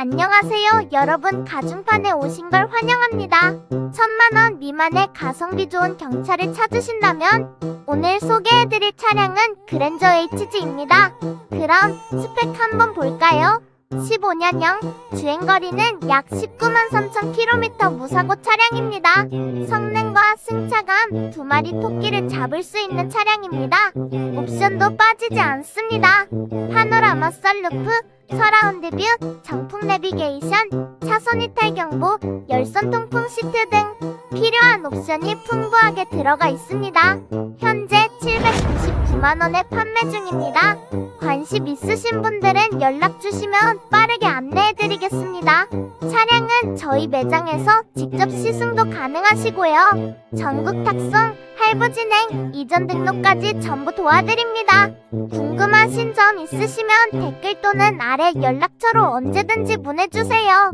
안녕하세요. 여러분 가중판에 오신 걸 환영합니다. 천만 원 미만의 가성비 좋은 경차를 찾으신다면 오늘 소개해드릴 차량은 그랜저 HG입니다. 그럼 스펙 한번 볼까요? 15년형 주행거리는 약 19만 3천 킬로미터 무사고 차량입니다. 성능과 승차감 두 마리 토끼를 잡을 수 있는 차량입니다. 옵션도 빠지지 않습니다. 파노라마 썰루프, 서라운드 뷰, 정 품 내비게이션, 차선 이탈 경보, 열선 통풍 시트 등 필요한 옵션이 풍부하게 들어가 있습니다. 현재 799만 원에 판매 중입니다. 관심 있으신 분들은 연락 주시면 빠르게 안내해 드리겠습니다. 차량은 저희 매장에서 직접 시승도 가능하시고요. 전국 탁송, 할부 진행, 이전 등록까지 전부 도와드립니다. 궁금하신 점 있으시면 댓글 또는 아래 연락처로 언제든지 문의주세요.